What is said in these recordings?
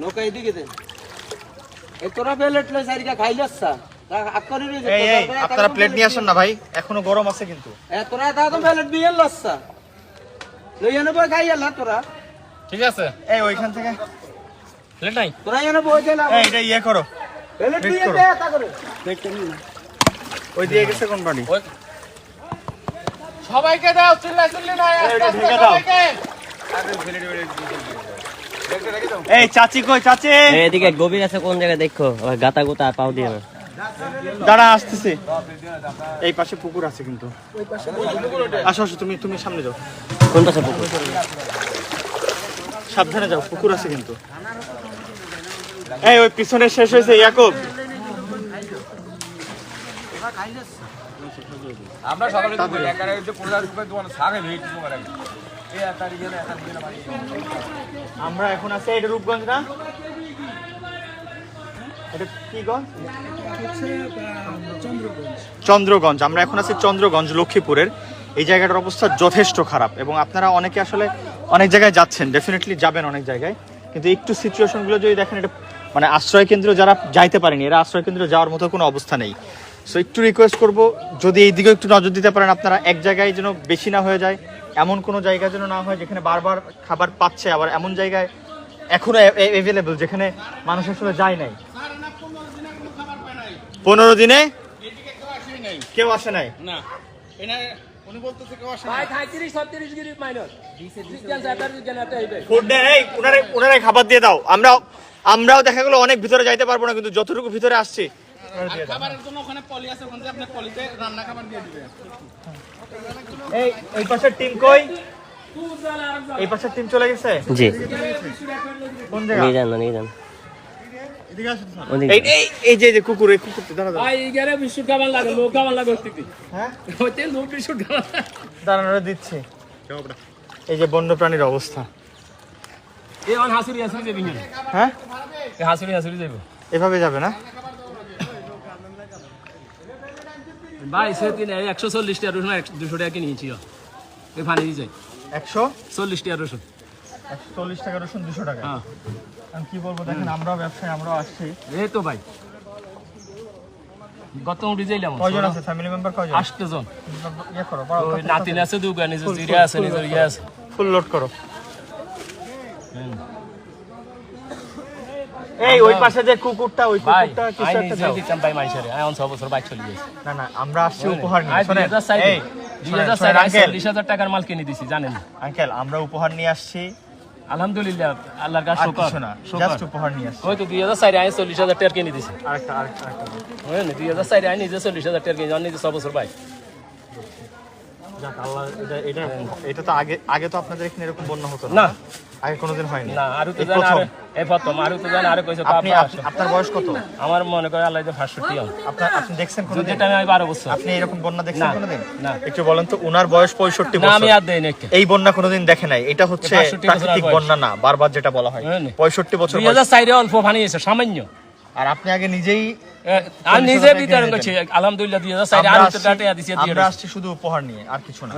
নৌকা এদিকে দে। এই তোরা প্লেট লই সারিকা খাইলছসা আকরি রে এই এই আপনারা প্লেট নিয়ে আসেন না ভাই এখনও গরম আছে কিন্তু। এ তোরা তা তো প্লেট দিয়ে তোরা। ঠিক আছে। এই ওইখান থেকে। প্লেট নাই? তোরা এনে বই দে এই এটা ইয়ে করো। প্লেট দিয়ে দে তা করে। প্লেট নি। ওই দিয়ে গেছে কোন বাড়ি সবাইকে দাও চিল্লা চিল্লি নাই এটা ঢেকে দাও। এই চাচি কই চাচি? এদিকে গভীর আছে কোন জায়গায় দেখো? আবার গাতা গোতা পাও দিয়ে না দাঁড়া আসতেছে। এই পাশে পুকুর আছে কিন্তু। আসো আসো তুমি তুমি সামনে যাও। কোন পাশে পুকুর? সাবধানে যাও পুকুর আছে কিন্তু। এই ওই পিছনে শেষ হয়েছে ইয়াকুব। আমরা সকালে আমরা এখন আছি, এটা রূপগঞ্জ না? এটা চন্দ্রগঞ্জ। আমরা এখন আছি চন্দ্রগঞ্জ, লক্ষ্মীপুরের। এই জায়গাটার অবস্থা যথেষ্ট খারাপ এবং আপনারা অনেকে আসলে অনেক জায়গায় যাচ্ছেন ডেফিনেটলি যাবেন অনেক জায়গায়। কিন্তু একটু সিচুয়েশনগুলো যদি দেখেন, এটা মানে আশ্রয় কেন্দ্র যারা যাইতে পারেনি, এরা আশ্রয় কেন্দ্র যাওয়ার মতো কোনো অবস্থা নেই। সো একটু রিকোয়েস্ট করব, যদি এই দিকেও একটু নজর দিতে পারেন, আপনারা এক জায়গায় যেন বেশি না হয়ে যায় এমন কোনো জায়গা যেন না হয় যেখানে বারবার খাবার পাচ্ছে আবার এমন জায়গায় এখনও অ্যাভেলেবল যেখানে মানুষ আসলে যায় নাই। পনেরো দিনে কেউ আসে নাই? না। এনে উনি বলতেছে কেউ আসে ভাই 35 36 গিরি মাইনর বিজ্ঞান স্যাটার বিজ্ঞান একটা হইবে। ফুড দেন এই উনারে উনারে খাবার দিয়ে দাও। আমরাও আমরাও দেখা গেলো অনেক ভিতরে যাইতে পারব না কিন্তু যতটুকু ভিতরে আসছি। খাবারের জন্য ওখানে পলি আছে ওখানে আপনি পলিতে রান্না খাবার দিয়ে দিবেন। এই এই পাশের টিম কই? এই পাশের টিম চলে গেছে? জি। কোন নিয়ে যান নিয়ে যান। এদিকে আসো তো। ওদিকে। এই এই এই যে এই কুকুর এই কুকুর দাঁড়া দাঁড়া। ভাই এগারে বিশুট খাবার লাগে লোক খাবার লাগে হইতে হ্যাঁ? লোক খাবার দিচ্ছি। এই যে বন্য প্রাণীর অবস্থা। এই অন হাসুরি হাসুরি যাবি হ্যাঁ? এই হাসুরি হাসুরি যাইব। এভাবে যাবে না? ভাই সে তিন 140 টাকা রসুন 200 টাকা কিনেছি এই ফানি দিয়ে একশো? 40 টাকা রসুন। একশো চল্লিশ টাকা রসুন দুশো টাকা। হ্যাঁ। আমি কি বলব দেখেন আমরাও ব্যবসায়ী আমরাও আসছি। এই তো ভাই। গত উঠে যাইলাম কয়জন আছে? ফ্যামিলি মেম্বার কয়জন? ইয়ে করো নাতিন আছে দুগা জিরা আছে নিজের ইয়ে আছে। ফুল লোড করো। এই ওই পাশে যে কুকুরটা ওই কুকুরটা কিছু একটা দাও। দিতাম ভাই মাইসারে আই অন বছর বাইক চলে গেছে। না না আমরা আসছি উপহার নিয়ে। আই শোনেন 2000 এই দুই হাজার শোনেন, চার আঙ্কেল। চল্লিশ হাজার টাকার মাল কিনে দিছি জানেন। আঙ্কেল আমরা উপহার নিয়ে আসছি। আলহামদুলিল্লাহ আল্লাহর কাছে শুকর কিছু না শুকর। জাস্ট উপহার নিয়ে আসছি। ওই তো দুই হাজার চার আই চল্লিশ হাজার টাকা কিনে দিছি। আরেকটা আরেকটা আরেকটা বল। বুঝলেন? দুই হাজার চার আই নিজে টাকা কিনে বছর ভাই যাক আল্লাহ এটা এটা এটা তো আগে আগে তো আপনাদের এখানে এরকম বন্যা হতো না আগে কোনোদিন হয়নি। না আরও তো জান এই প্রথম আরও তো জান আরও কইছে আপনি আপনার বয়স কত? আমার মনে করে আল্লাহ যে ফাঁসষট্টি হন আপনার আপনি দেখছেন কোনোদিন? যেটা আমি বারো বছর। আপনি এরকম বন্যা দেখছেন না, কোনোদিন? না। একটু বলেন তো উনার বয়স পঁয়ষট্টি না আমি আর দেই নাকি এই বন্যা কোনোদিন দেখে নাই। এটা হচ্ছে প্রাকৃতিক বন্যা না বারবার যেটা বলা হয়। হ্যাঁ, নে। পঁয়ষট্টি বছর দুই বয়স। হাজার চারে অল্প ফানি এসে সামান্য। আর আপনি আগে নিজেই এ, আমি নিজে বিতরণ করছি। আলহামদুলিল্লাহ দুই হাজার চারে আরও দিছি আমরা আসছি শুধু উপহার নিয়ে আর কিছু না।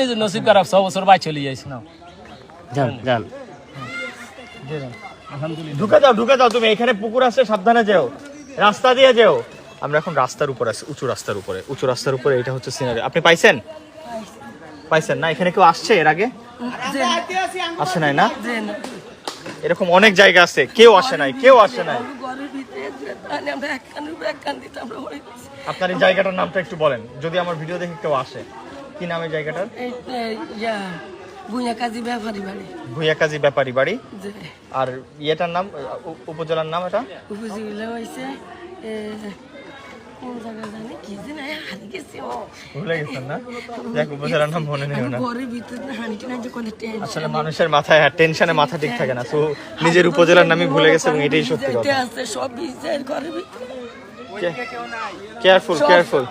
নিজের নসিব খারাপ ছ বছর বাই চলে যাইছে যান যান। আলহামদুলিল্লাহ ঢুকে যাও ঢুকে যাও তুমি, এখানে পুকুর আছে, সাবধানে যেও। রাস্তা দিয়ে যেও। আমরা এখন রাস্তার উপর আছি, উঁচু রাস্তার উপরে। উঁচু রাস্তার উপরে এটা হচ্ছে সিনারি আপনি পাইছেন? পাইছেন না? এখানে কেউ আসছে এর আগে? আসে নাই না? এরকম অনেক জায়গা আছে। কেউ আসে নাই, কেউ আসে নাই। আপনার এই জায়গাটার নামটা একটু বলেন। যদি আমার ভিডিও দেখে কেউ আসে। কি নামে জায়গাটার? ব্যাপারী বাড়ি। ভুইয়াকাজি ব্যাপারী বাড়ি? আর ইয়েটার নাম উপজেলার নাম এটা? উপজেলা হয়েছে মনে মানুষের মাথায় টেনশনে মাথা ঠিক থাকে না। তো নিজের উপজেলার নামই ভুলে গেছে এবং এটাই সত্যি কথা। Careful careful